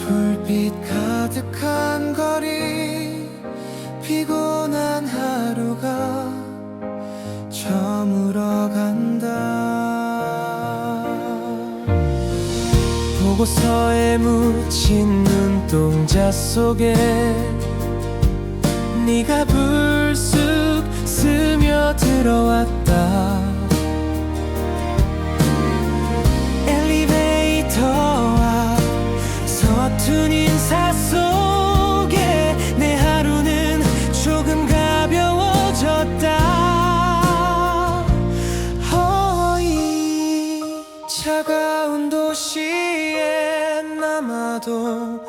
불빛 가득한 거리 피곤한 하루가 저물어 간다. 보고서에 묻힌 눈동자 속에 네가 불쑥 스며들어왔다 인사 속에 내 하루는 조금 가벼워졌다. 허이 차가운 도시에 남아도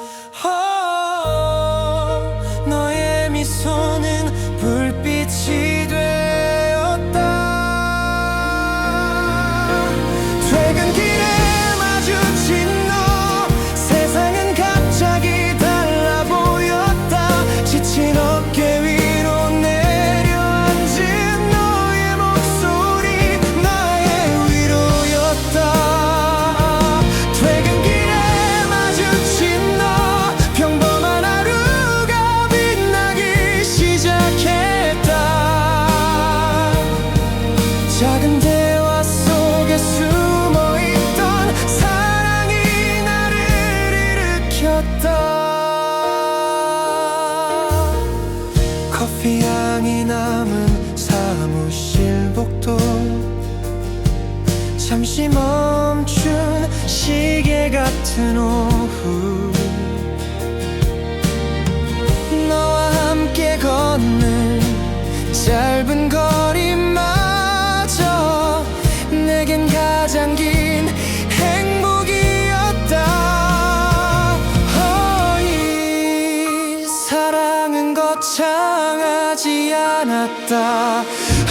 커피 향이 남은 사무실 복도. 잠시 멈춘 시계 같은 오후 った。